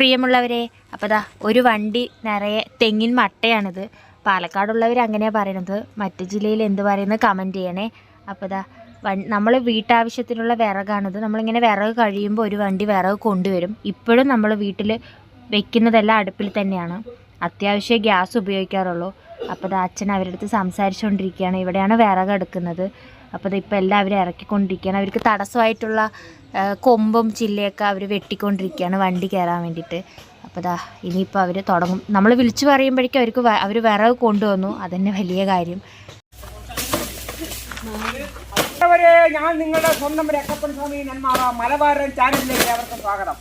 പ്രിയമുള്ളവരെ അപ്പോൾ ദാ ഒരു വണ്ടി നിറയെ തെങ്ങിൻ മട്ടയാണിത്. പാലക്കാടുള്ളവർ അങ്ങനെയാണ് പറയുന്നത്. മറ്റു ജില്ലയിൽ എന്ത് പറയുന്നത് കമന്റ് ചെയ്യണേ. അപ്പോൾ ദാ നമ്മൾ വീട്ടാവശ്യത്തിനുള്ള വിറകാണിത്. നമ്മളിങ്ങനെ വിറക് കഴിയുമ്പോൾ ഒരു വണ്ടി വിറക് കൊണ്ടുവരും. ഇപ്പോഴും നമ്മൾ വീട്ടിൽ വെക്കുന്നതെല്ലാം അടുപ്പിൽ തന്നെയാണ്. അത്യാവശ്യം ഗ്യാസ് ഉപയോഗിക്കാറുള്ളൂ. അപ്പോൾ ദാ അച്ഛൻ അവരുടെ അടുത്ത് സംസാരിച്ചുകൊണ്ടിരിക്കുകയാണ് ഇവിടെയാണ് വിറക് എടുക്കുന്നത്. അപ്പോൾ ദാ ഇപ്പോൾ എല്ലാവരും ഇറക്കിക്കൊണ്ടിരിക്കുകയാണ്. അവർക്ക് തടസ്സമായിട്ടുള്ള കൊമ്പും ചില്ലയൊക്കെ അവർ വെട്ടിക്കൊണ്ടിരിക്കുകയാണ് വണ്ടി കയറാൻ വേണ്ടിയിട്ട്. അപ്പോൾ ദാ ഇനിയിപ്പോൾ അവർ തുടങ്ങും. നമ്മൾ വിളിച്ചു പറയുമ്പോഴേക്കും അവർക്ക് അവർ വിറക് കൊണ്ടുവന്നു. അതന്നെ വലിയ കാര്യം. ഞാൻ നിങ്ങളുടെ സ്വന്തം രക്കപ്പൻ സ്വാമി മലബാരൻ ചാനലിലേക്ക് അവർക്ക് സ്വാഗതം.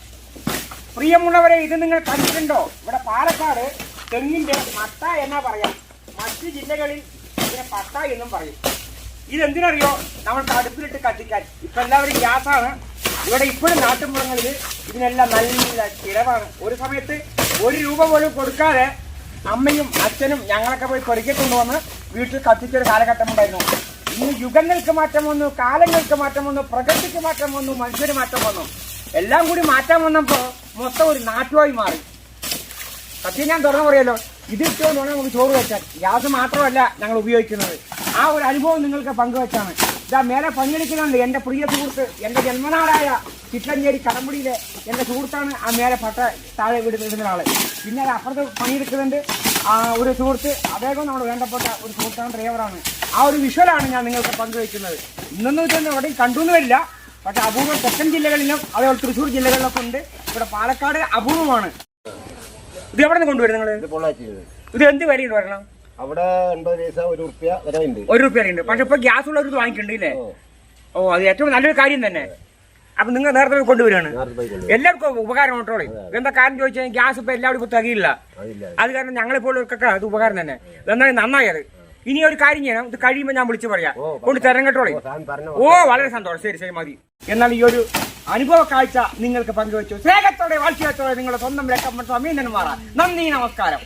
പ്രിയമുള്ളവരെ ഇത് നിങ്ങൾ കണ്ടിട്ടുണ്ടോ? ഇവിടെ പാലക്കാട് തെങ്ങിന്റെ മട്ട എന്നാ പറയാം. മറ്റു ജില്ലകളിൽ ഇതിനെ പട്ട എന്നും പറയും. ഇതെന്തിനറിയോ? നമ്മൾ അടുപ്പിലിട്ട് കത്തിക്കാൻ. ഇപ്പൊ എല്ലാവരും ഗ്യാസാണ്. ഇവിടെ ഇപ്പോഴും നാട്ടുമ്പുറങ്ങളിൽ ഇതിനെല്ലാം നല്ല ചിലവാണ്. ഒരു സമയത്ത് ഒരു രൂപ പോലും കൊടുക്കാതെ അമ്മയും അച്ഛനും ഞങ്ങളൊക്കെ പോയി പെറുക്കി കൊണ്ടുവന്ന് വീട്ടിൽ കത്തിച്ചൊരു കാലഘട്ടം ഉണ്ടായിരുന്നു. ഇന്ന് യുഗങ്ങൾക്ക് മാറ്റം വന്നു കാലങ്ങൾക്ക് മാറ്റം വന്നു പ്രകൃതിക്ക് മാറ്റം വന്നു മനുഷ്യന് മാറ്റം വന്നു. എല്ലാം കൂടി മാറ്റം വന്നപ്പോ മൊത്തം ഒരു നാട്ടുമായി മാറി. സത്യം ഞാൻ തുറന്നു പറയല്ലോ ഇത് ഇട്ടുകൊണ്ട് വേണം നമുക്ക് ചോറ് വെച്ചാൽ. ഗ്യാസ് മാത്രമല്ല ഞങ്ങൾ ഉപയോഗിക്കുന്നത്. ആ ഒരു അനുഭവം നിങ്ങൾക്ക് പങ്കുവെച്ചാണ്. ഇതാ മേലെ പങ്കെടുക്കുന്നുണ്ട് എന്റെ പ്രിയ സുഹൃത്ത് എന്റെ ജന്മനാടായ ചിറ്റഞ്ചേരി കടമ്പുടിയിലെ എന്റെ സുഹൃത്താണ് ആ മേലെ പട്ട താഴെ വിടുന്ന ആൾ പിന്നെ അപ്പുറത്ത് പണിയെടുക്കുന്നുണ്ട് ആ ഒരു സുഹൃത്ത് അദ്ദേഹം നമ്മുടെ വേണ്ടപ്പെട്ട ഒരു സുഹൃത്താണ് ഡ്രൈവറാണ്. ആ ഒരു വിഷ്വലാണ് ഞാൻ നിങ്ങൾക്ക് പങ്കുവെക്കുന്നത്. ഇന്നൊന്നും ഇതൊന്നും എവിടെയും കണ്ടുവെന്ന് വരില്ല. പക്ഷേ അപൂർവം തെക്കൻ ജില്ലകളിലും അതേപോലെ തൃശ്ശൂർ ജില്ലകളിലൊക്കെ ഉണ്ട്. ഇവിടെ പാലക്കാട് അപൂർവമാണ്. ഇത് എവിടെ നിന്ന് കൊണ്ടുവരും നിങ്ങൾ ഇത്. എന്ത് വരെയുണ്ട് വരണം? അവിടെ എൺപത് പൈസ ഒരു റുപ്യ വരെ ഉണ്ട്. ഒരു റുപ്യ ഉണ്ട് പക്ഷെ ഇപ്പൊ ഗ്യാസ് ഉള്ള ഒരു വാങ്ങിക്കുന്നുണ്ട് ഇല്ലേ? ഓ. അത് ഏറ്റവും നല്ലൊരു കാര്യം തന്നെ. അപ്പൊ നിങ്ങൾ നേരത്തെ കൊണ്ടുവരികയാണ്. എല്ലാവർക്കും ഉപകാരം കേട്ടോളെ എന്താ കാര്യം ചോദിച്ചാൽ ഗ്യാസ് ഇപ്പൊ എല്ലാവരും ഇപ്പൊ തികയില്ല. അത് കാരണം ഞങ്ങളെപ്പോലൊക്കെ അത് ഉപകാരം തന്നെ. എന്നാലും നന്നായത് ഇനി ഒരു കാര്യം ചെയ്യണം. ഇത് കഴിയുമ്പോൾ ഞാൻ വിളിച്ചു പറയാം. കൊണ്ട് തരം കേട്ടോളെ ഓ, വളരെ സന്തോഷം. ശരി ശരി മതി. എന്നാൽ ഈ ഒരു അനുഭവ കാഴ്ച നിങ്ങൾക്ക് പങ്കുവച്ചു. സ്നേഹത്തോടെ വാഴ്ചയത്തോടെ നിങ്ങളുടെ സ്വന്തം രക്ഷപ്പെട്ട സ്വാമി നന്ദി നമസ്കാരം.